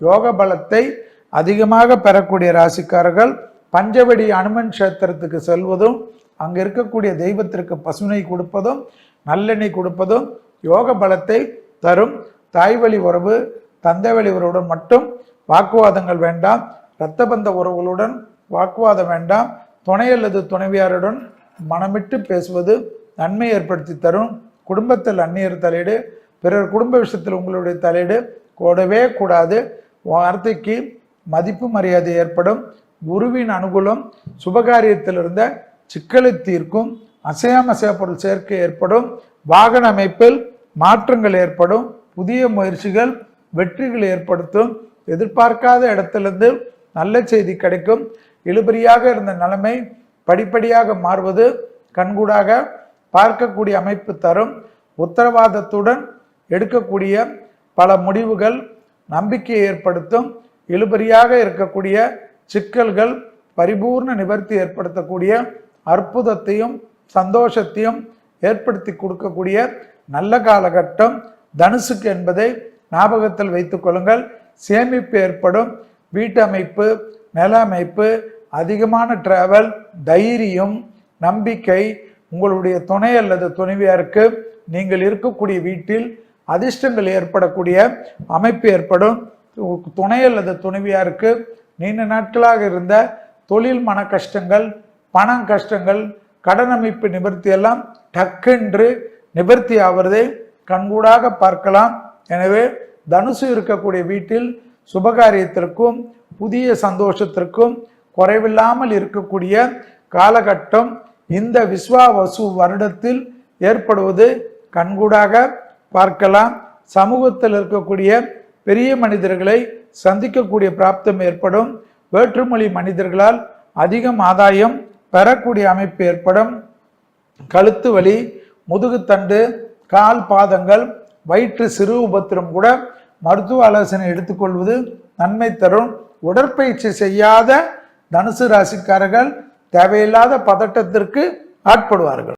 யோக பலத்தை அதிகமாக பெறக்கூடிய ராசிக்காரர்கள் பஞ்சவடி அனுமன் கஷேத்திரத்துக்கு செல்வதும் அங்கே இருக்கக்கூடிய தெய்வத்திற்கு பசுனை கொடுப்பதும் நல்லெண்ணெய் கொடுப்பதும் யோக பலத்தை தரும். தாய் வழி உறவு தந்தை வழி உறவுடன் மட்டும் வாக்குவாதங்கள் வேண்டாம். இரத்த பந்த உறவுகளுடன் வாக்குவாதம் வேண்டாம். துணை அல்லது துணைவியாருடன் மனமிட்டு பேசுவது நன்மை ஏற்படுத்தி தரும். குடும்பத்தில் அந்நியர் தலையீடு பிறர் குடும்ப விஷயத்தில் உங்களுடைய தலையீடு கூடவே கூடாது. வார்த்தைக்கு மதிப்பு மரியாதை ஏற்படும். குருவின் அனுகூலம் சுபகாரியத்தில் இருந்த சிக்கலை தீர்க்கும் அசையாமசைய பொருள் சேர்க்கை ஏற்படும். வாகன அமைப்பில் மாற்றங்கள் ஏற்படும். புதிய முயற்சிகள் வெற்றிகள் ஏற்படுத்தும். எதிர்பார்க்காத இடத்திலிருந்து நல்ல செய்தி கிடைக்கும். இழுபறியாக இருந்த நிலைமை படிப்படியாக மாறுவது கண்கூடாக பார்க்கக்கூடிய அமைப்பு தரும். உத்தரவாதத்துடன் எடுக்கக்கூடிய பல முடிவுகள் நம்பிக்கையை ஏற்படுத்தும் இழுபறியாக இருக்கக்கூடிய சிக்கல்கள் பரிபூர்ண நிவர்த்தி ஏற்படுத்தக்கூடிய அற்புதத்தையும் சந்தோஷத்தையும் ஏற்படுத்தி கொடுக்கக்கூடிய நல்ல காலகட்டம் தனுசுக்கு என்பதை ஞாபகத்தில் வைத்து கொள்ளுங்கள். சேமிப்பு ஏற்படும். வீட்டு அமைப்பு நில அமைப்பு அதிகமான டிராவல் தைரியம் நம்பிக்கை உங்களுடைய துணை அல்லது துணைவியாருக்கு நீங்கள் இருக்கக்கூடிய வீட்டில் அதிர்ஷ்டங்கள் ஏற்படக்கூடிய அமைப்பு ஏற்படும். துணை அல்லது துணைவியாருக்கு நீண்ட நாட்களாக இருந்த தொழில் மன கஷ்டங்கள் பணம் கஷ்டங்கள் கடன் அமைப்பு நிவர்த்தி எல்லாம் டக்கென்று நிவர்த்தி ஆவதை கண்கூடாக பார்க்கலாம். எனவே தனுசு இருக்கக்கூடிய வீட்டில் சுபகாரியத்திற்கும் புதிய சந்தோஷத்திற்கும் குறைவில்லாமல் இருக்கக்கூடிய காலகட்டம் இந்த விஸ்வாவசு வருடத்தில் ஏற்படுவது கண்கூடாக பார்க்கலாம். சமூகத்தில் இருக்கக்கூடிய பெரிய மனிதர்களை சந்திக்கக்கூடிய பிராப்தம் ஏற்படும். வேற்றுமொழி மனிதர்களால் அதிகம் ஆதாயம் பெறக்கூடிய அமைப்பு ஏற்படும். கழுத்து வலி முதுகுத்தண்டு கால் பாதங்கள் வயிற்று சிறு உபத்திரம் கூட மருத்துவ ஆலோசனை எடுத்துக்கொள்வது நன்மை தரும். உடற்பயிற்சி செய்யாத தனுசு ராசிக்காரர்கள் தேவையில்லாத பதட்டத்திற்கு ஆட்படுவார்கள்.